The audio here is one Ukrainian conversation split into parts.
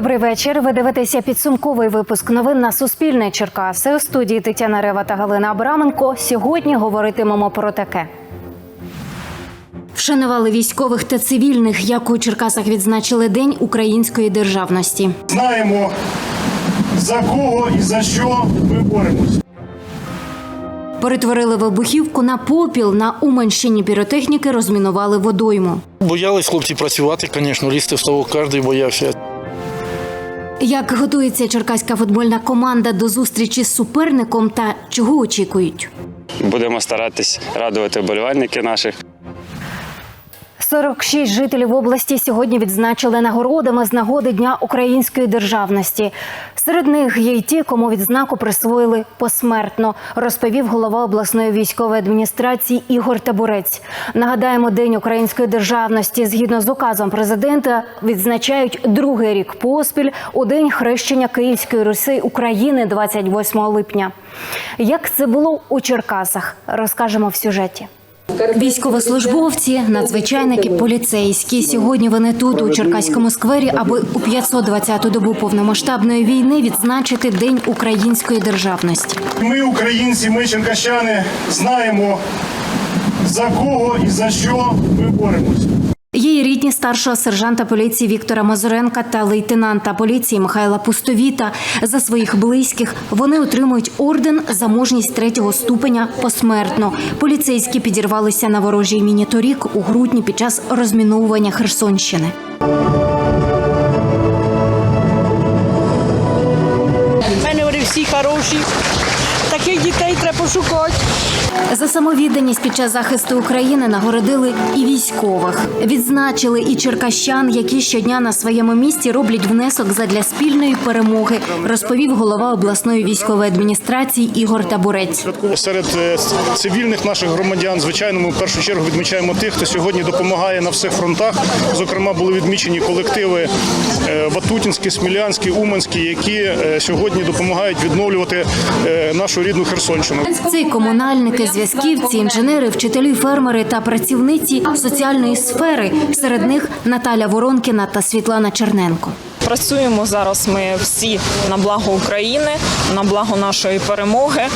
Добрий вечір. Ви дивитеся підсумковий випуск новин на Суспільне Черкаси. У студії Тетяна Рева та Галина Абраменко. Сьогодні говоритимемо про таке. Вшанували військових та цивільних, як у Черкасах відзначили День української державності. знаємо за кого і за що ми боремось. Перетворили вибухівку на попіл. На Уманщині піротехніки розмінували водойму. Боялись хлопці працювати, звісно, лізти в ставок кожен боявся. Як готується черкаська футбольна команда до зустрічі з суперником та чого очікують? Будемо старатись радувати вболівальників наших. 46 жителів області сьогодні відзначили нагородами з нагоди Дня української державності. Серед них є й ті, кому відзнаку присвоїли посмертно, розповів голова обласної військової адміністрації Ігор Табурець. Нагадаємо, День української державності згідно з указом президента відзначають другий рік поспіль у день хрещення Київської Руси України 28 липня. Як це було у Черкасах, розкажемо в сюжеті. Військовослужбовці, надзвичайники, поліцейські. Сьогодні вони тут, у Черкаському сквері, аби у 520-ту добу повномасштабної війни відзначити День української державності. Ми, українці, ми черкащани, знаємо за кого і за що ми боремось. Є рідні старшого сержанта поліції Віктора Мазуренка та лейтенанта поліції Михайла Пустовіта. За своїх близьких вони отримують орден за мужність третього ступеня посмертно. Поліцейські підірвалися на ворожій міні торік у грудні під час розміновування Херсонщини. У мене вони всі хороші. Таких дітей треба пошукати. За самовідданість під час захисту України нагородили і військових. Відзначили і черкащан, які щодня на своєму місці роблять внесок задля спільної перемоги, розповів голова обласної військової адміністрації Ігор Табурець. Серед е, цивільних наших громадян, звичайно, ми в першу чергу відмічаємо тих, хто сьогодні допомагає на всіх фронтах. Зокрема, були відмічені колективи е, Ватутінський, Смілянський, Уманський, які е, сьогодні допомагають відновлювати нашу рідну Херсонщину. Це комунальники, зв'язківці, інженери, вчителі, фермери та працівниці соціальної сфери. Серед них Наталя Воронкіна та Світлана Черненко. Працюємо зараз ми всі на благо України, на благо нашої перемоги. Е,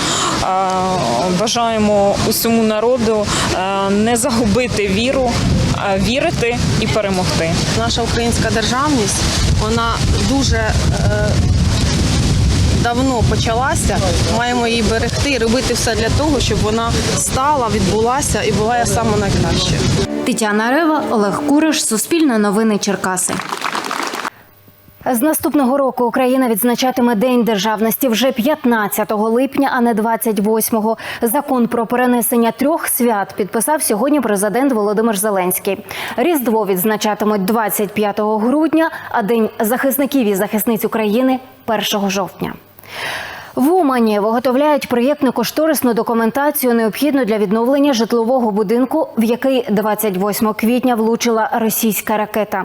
Бажаємо усьому народу е, не загубити віру, а вірити і перемогти. Наша українська державність вона дуже е, давно почалася. Маємо її берегти і робити все для того, щоб вона стала, відбулася і була саме найкраще. Тетяна Рева, Олег Куриш, Суспільне новини Черкаси. З наступного року Україна відзначатиме День державності вже 15 липня, а не 28-го. Закон про перенесення трьох свят підписав сьогодні президент Володимир Зеленський. Різдво відзначатимуть 25 грудня, а День захисників і захисниць України 1 жовтня. В Умані виготовляють проєктно-кошторисну документацію, необхідну для відновлення житлового будинку, в який 28 квітня влучила російська ракета.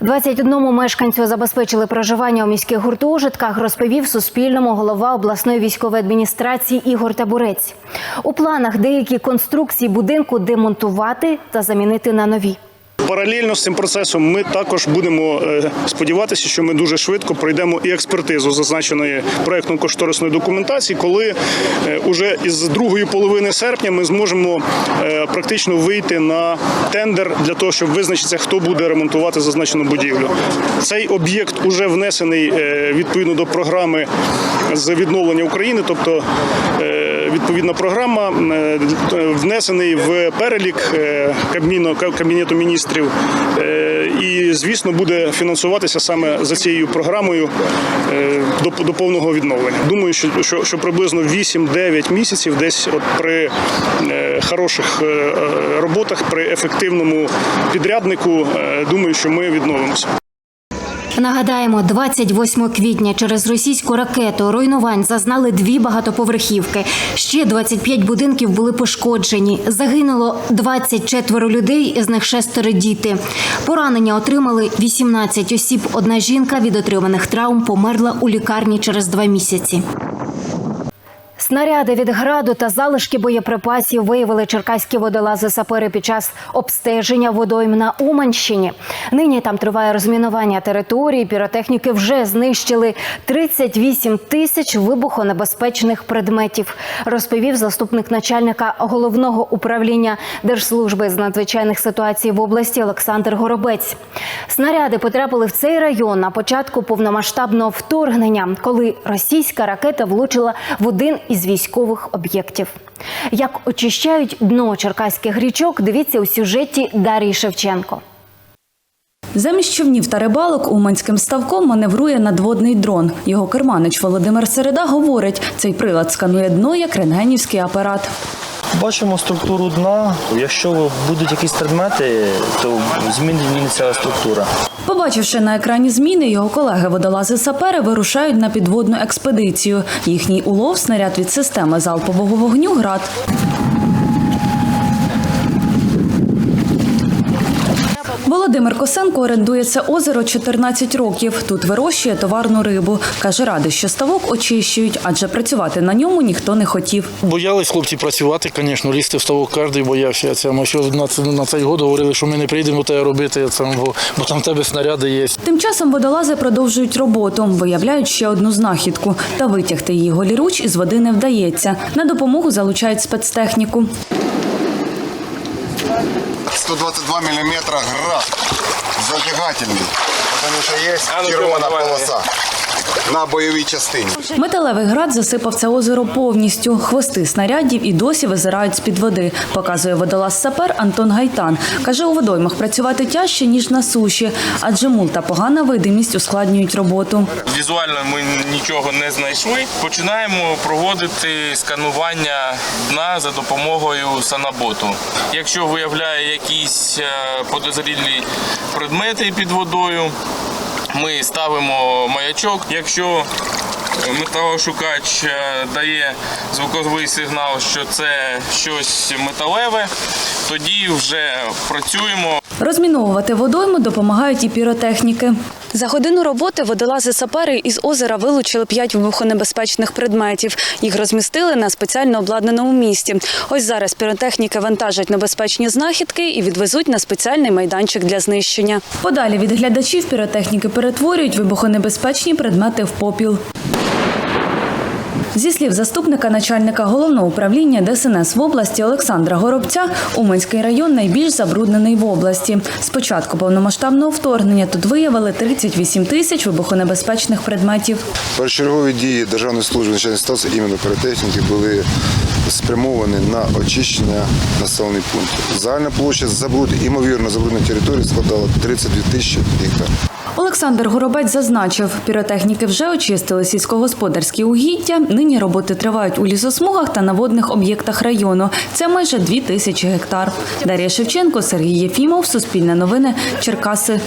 21 мешканцю забезпечили проживання у міських гуртожитках, розповів Суспільному голова обласної військової адміністрації Ігор Табурець. У планах деякі конструкції будинку демонтувати та замінити на нові. Паралельно з цим процесом ми також будемо е, сподіватися, що ми дуже швидко пройдемо і експертизу зазначеної проєктно-кошторисної документації, коли е, уже із другої половини серпня ми зможемо е, практично вийти на тендер для того, щоб визначитися, хто буде ремонтувати зазначену будівлю. Цей об'єкт уже внесений відповідно до програми з відновлення України, тобто. Е, Відповідна програма е, внесений в перелік е, Кабміну Кабінету міністрів, е, і звісно буде фінансуватися саме за цією програмою е, до, до повного відновлення. Думаю, що, що, що приблизно 8-9 місяців, десь от при е, хороших е, е, роботах, при ефективному підряднику, е, думаю, що ми відновимося. Нагадаємо, 28 квітня через російську ракету руйнувань зазнали дві багатоповерхівки. Ще 25 будинків були пошкоджені. Загинуло 24 людей, із них шестеро діти. Поранення отримали 18 осіб. Одна жінка від отриманих травм померла у лікарні через два місяці. Снаряди від граду та залишки боєприпасів виявили черкаські водолази сапери під час обстеження водойм на Уманщині. Нині там триває розмінування території. Піротехніки вже знищили 38 тисяч вибухонебезпечних предметів, розповів заступник начальника головного управління Держслужби з надзвичайних ситуацій в області Олександр Горобець. Снаряди потрапили в цей район на початку повномасштабного вторгнення, коли російська ракета влучила в один із військових об'єктів. Як очищають дно черкаських річок, дивіться у сюжеті Дарії Шевченко. Замість човнів та рибалок уманським ставком маневрує надводний дрон. Його керманич Володимир Середа говорить, цей прилад сканує дно як рентгенівський апарат. Бачимо структуру дна. Якщо будуть якісь предмети, то зміниться структура. Побачивши на екрані зміни, його колеги водолази сапери вирушають на підводну експедицію. Їхній улов снаряд від системи залпового вогню град. Володимир Косенко орендує це озеро 14 років. Тут вирощує товарну рибу. Каже, радий, що ставок очищують, адже працювати на ньому ніхто не хотів. Боялись хлопці працювати, звісно, лізти в ставок кожен боявся. Це ми що на, на цей год говорили, що ми не прийдемо те робити, це, бо, бо там в тебе снаряди є. Тим часом водолази продовжують роботу, виявляють ще одну знахідку. Та витягти її голіруч із води не вдається. На допомогу залучають спецтехніку. 122 миллиметра град. Зажигательный, потому что есть керована полоса на бойовій частині. Металевий град засипав це озеро повністю. Хвости снарядів і досі визирають з-під води, показує водолаз сапер Антон Гайтан. Каже, у водоймах працювати тяжче, ніж на суші, адже мул та погана видимість ускладнюють роботу. Візуально ми нічого не знайшли. Починаємо проводити сканування дна за допомогою санаботу. Якщо виявляє якісь е, подозрілі предмети під водою, ми ставимо маячок. Якщо металошукач е, дає звуковий сигнал, що це щось металеве, тоді вже працюємо. Розміновувати водойму допомагають і піротехніки. За годину роботи водолази сапери із озера вилучили п'ять вибухонебезпечних предметів. Їх розмістили на спеціально обладнаному місці. Ось зараз піротехніки вантажать небезпечні знахідки і відвезуть на спеціальний майданчик для знищення. Подалі від глядачів піротехніки перетворюють вибухонебезпечні предмети в попіл. Зі слів заступника начальника головного управління ДСНС в області Олександра Горобця, Уманський район найбільш забруднений в області. З початку повномасштабного вторгнення тут виявили 38 тисяч вибухонебезпечних предметів. Першочергові дії Державної служби надзвичайних ситуацій іменно піротехніки були спрямовані на очищення населених пунктів. Загальна площа забруднення, імовірно забрудненої території складала 32 тисячі гектар. Олександр Горобець зазначив, піротехніки вже очистили сільськогосподарські угіддя. Нині роботи тривають у лісосмугах та на водних об'єктах району. Це майже дві тисячі гектар. Дар'я Шевченко, Сергій Єфімов, Суспільне новини, Черкаси.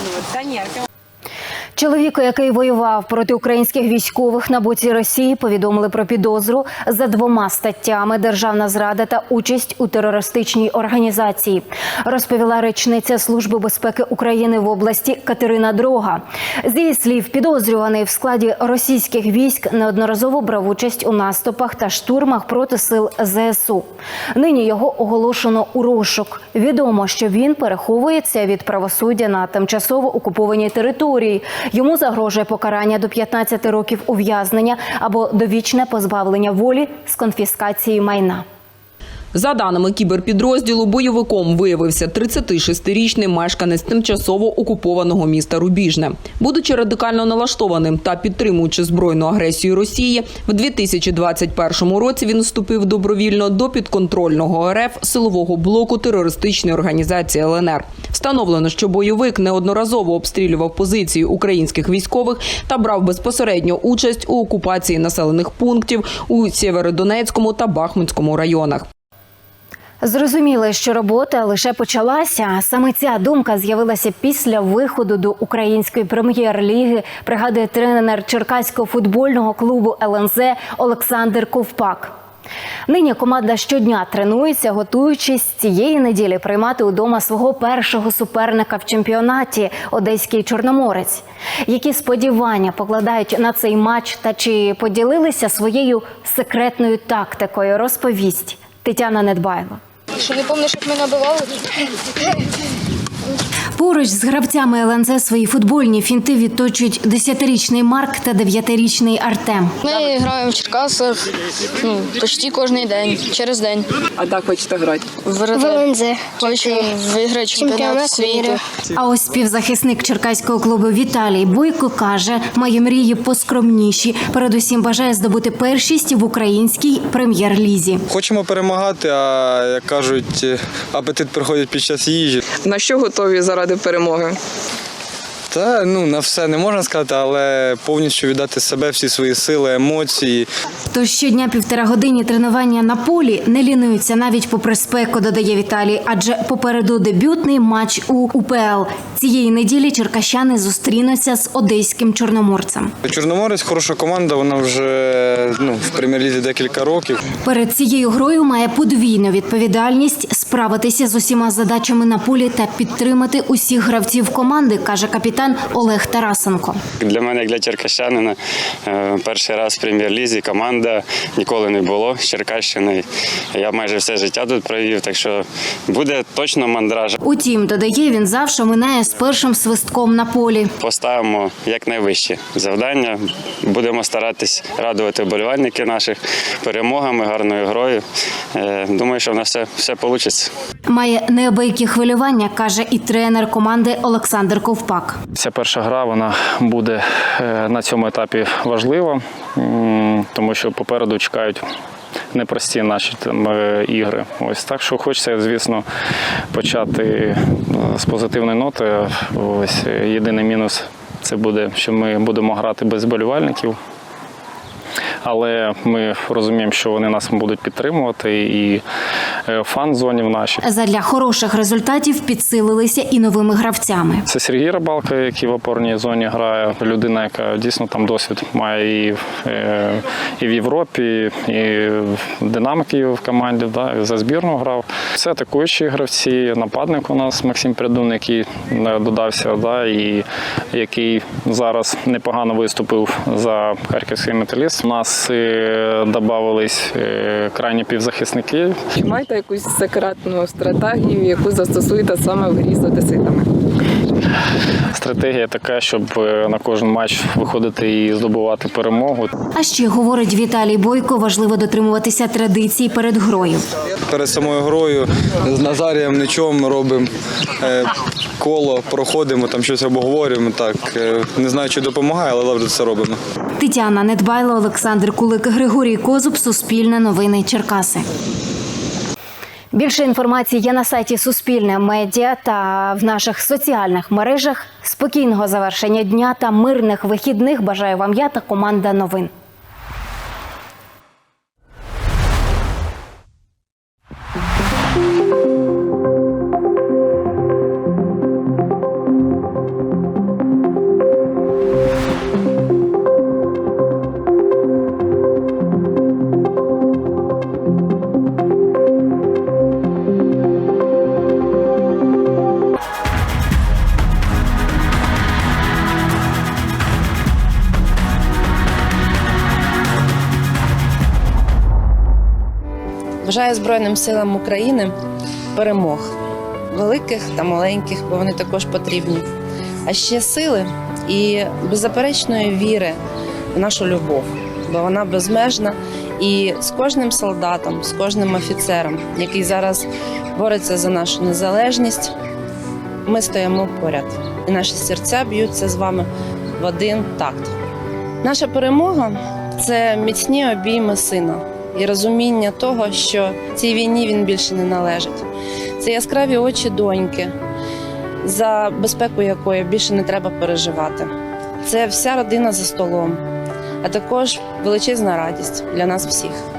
Чоловіку, який воював проти українських військових на боці Росії, повідомили про підозру за двома статтями державна зрада та участь у терористичній організації. Розповіла речниця Служби безпеки України в області Катерина Дрога. З її слів, підозрюваний в складі російських військ неодноразово брав участь у наступах та штурмах проти сил ЗСУ. Нині його оголошено у розшук. Відомо, що він переховується від правосуддя на тимчасово окупованій території. Йому загрожує покарання до 15 років ув'язнення або довічне позбавлення волі з конфіскації майна. За даними кіберпідрозділу, бойовиком виявився 36-річний мешканець тимчасово окупованого міста Рубіжне. Будучи радикально налаштованим та підтримуючи збройну агресію Росії, в 2021 році він вступив добровільно до підконтрольного РФ силового блоку терористичної організації ЛНР. Встановлено, що бойовик неодноразово обстрілював позиції українських військових та брав безпосередньо участь у окупації населених пунктів у Сєверодонецькому та Бахмутському районах. Зрозуміли, що робота лише почалася. Саме ця думка з'явилася після виходу до української прем'єр-ліги. Пригадує тренер черкаського футбольного клубу ЛНЗ Олександр Ковпак. Нині команда щодня тренується, готуючись цієї неділі приймати удома свого першого суперника в чемпіонаті Одеський Чорноморець. Які сподівання покладають на цей матч та чи поділилися своєю секретною тактикою? Розповість Тетяна Недбайло. Що не пам'ятаєш, як ми набивали? Поруч з гравцями ЛНЗ свої футбольні фінти відточують 10-річний Марк та 9-річний Артем. Ми граємо в Черкасах ну, почти кожен день, через день. А так хочете грати? В ЛНЗ. Хочу виграти чемпіонат світу. А ось співзахисник черкаського клубу Віталій Бойко каже, має мрії поскромніші. Передусім бажає здобути першість в українській прем'єр-лізі. Хочемо перемагати, а як кажуть, апетит приходить під час їжі. На що готові заради перемоги? Та ну на все не можна сказати, але повністю віддати себе, всі свої сили, емоції. Тож щодня півтора годині тренування на полі не лінуються навіть попри спеку, додає Віталій, адже попереду дебютний матч у УПЛ. Цієї неділі черкащани зустрінуться з одеським чорноморцем. Чорноморець хороша команда, вона вже ну, в прем'єр-лізі декілька років. Перед цією грою має подвійну відповідальність справитися з усіма задачами на полі та підтримати усіх гравців команди, каже капітан Олег Тарасенко. Для мене, як для черкащанина, е, перший раз в прем'єр-лізі команда ніколи не було з Черкащини. Я майже все життя тут провів, так що буде точно мандраж. Утім, додає він завжди минає з першим свистком на полі. Поставимо якнайвище завдання. Будемо старатись радувати вболівальників наших перемогами, гарною грою. Е, Думаю, що в нас все, все вийде. Має неабиякі хвилювання, каже і тренер команди Олександр Ковпак. Ця перша гра вона буде е, на цьому етапі важлива, тому що попереду чекають непрості наші там е, ігри. Ось так, що хочеться, звісно, почати е, з позитивної ноти. Ось єдиний мінус це буде, що ми будемо грати без болівальників. Але ми розуміємо, що вони нас будуть підтримувати, і фан-зоні в нашій. Задля хороших результатів підсилилися і новими гравцями. Це Сергій Рибалка, який в опорній зоні грає. Людина, яка дійсно там досвід має і, е, і в Європі, і в Динамо в команді, да, за збірну грав. Це атакуючі гравці, нападник у нас Максим Прядун, який е, додався, да, і який зараз непогано виступив за харківський металіст. У нас е, додавались е, крайні півзахисники. Чи маєте якусь секретну стратегію, яку застосуєте саме в грі з одеситами? Стратегія така, щоб е, на кожен матч виходити і здобувати перемогу. А ще говорить Віталій Бойко, важливо дотримуватися традицій перед грою. Перед самою грою з Назарієм Ничом робимо е, коло, проходимо, там щось обговорюємо. Так, е, не знаю, чи допомагає, але завжди це робимо. Тетяна Недбайло, Олександр Кулик, Григорій Козуб, Суспільне новини Черкаси. Більше інформації є на сайті Суспільне медіа та в наших соціальних мережах. Спокійного завершення дня та мирних вихідних бажаю вам я та команда новин. Бажаю Збройним силам України перемог великих та маленьких, бо вони також потрібні. А ще сили і беззаперечної віри в нашу любов, бо вона безмежна. І з кожним солдатом, з кожним офіцером, який зараз бореться за нашу незалежність, ми стоїмо поряд. І наші серця б'ються з вами в один такт. Наша перемога це міцні обійми сина і розуміння того, що цій війні він більше не належить. Це яскраві очі доньки, за безпеку якої більше не треба переживати. Це вся родина за столом, а також величезна радість для нас всіх.